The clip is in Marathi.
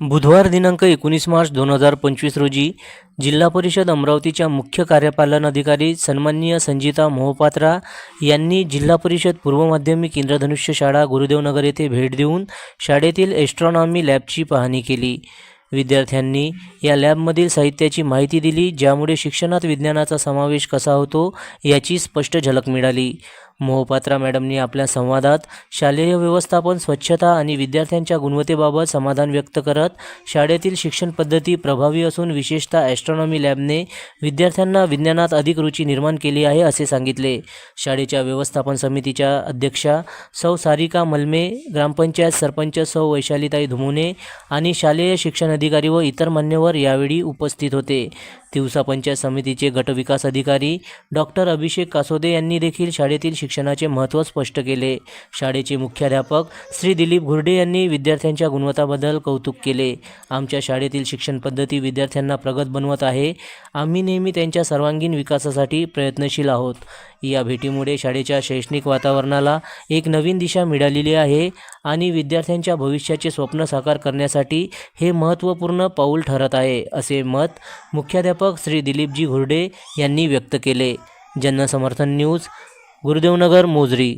बुधवार दिनांक एकोणीस मार्च दोन हजार पंचवीस रोजी जिल्हा परिषद अमरावतीच्या मुख्य कार्यपालन अधिकारी सन्माननीय संजिता मोहपात्रा यांनी जिल्हा परिषद पूर्व माध्यमिक इंद्रधनुष्य शाळा गुरुदेवनगर येथे भेट देऊन शाळेतील एस्ट्रॉनॉमी लॅबची पाहणी केली. विद्यार्थ्यांनी या लॅबमधील साहित्याची माहिती दिली ज्यामुळे शिक्षणात विज्ञानाचा समावेश कसा होतो याची स्पष्ट झलक मिळाली. मोहपात्रा मॅडमनी आपल्या संवादात शालेय व्यवस्थापन स्वच्छता आणि विद्यार्थ्यांच्या गुणवत्तेबाबत समाधान व्यक्त करत शाळेतील शिक्षण पद्धती प्रभावी असून विशेषतः ॲस्ट्रॉनॉमी लॅबने विद्यार्थ्यांना विज्ञानात अधिक रुची निर्माण केली आहे असे सांगितले. शाळेच्या व्यवस्थापन समितीच्या अध्यक्षा सौ सारिका मलमे ग्रामपंचायत सरपंच सौ वैशालीताई धुमुने आणि शालेय शिक्षण अधिकारी व इतर मान्यवर यावेळी उपस्थित होते. तिवसा पंचायत समितीचे गटविकास अधिकारी डॉक्टर अभिषेक कासोदे यांनी देखील शाळेतील शिक्षणाचे महत्त्व स्पष्ट केले. शाळेचे मुख्याध्यापक श्री दिलीप घुर्डे यांनी विद्यार्थ्यांच्या गुणवत्ताबद्दल कौतुक केले. आमच्या शाळेतील शिक्षण पद्धती विद्यार्थ्यांना प्रगत बनवत आहे. आम्ही नेहमी त्यांच्या सर्वांगीण विकासासाठी प्रयत्नशील आहोत. या भेटीमुळे शाळेच्या शैक्षणिक वातावरणाला एक नवीन दिशा मिळालेली आहे आणि विद्यार्थ्यांच्या भविष्याचे स्वप्न साकार करण्यासाठी हे महत्त्वपूर्ण पाऊल ठरत आहे असे मत मुख्याध्यापक श्री दिलीपजी घुर्डे यांनी व्यक्त केले. जनसमर्थन न्यूज गुरुदेवनगर मोजरी.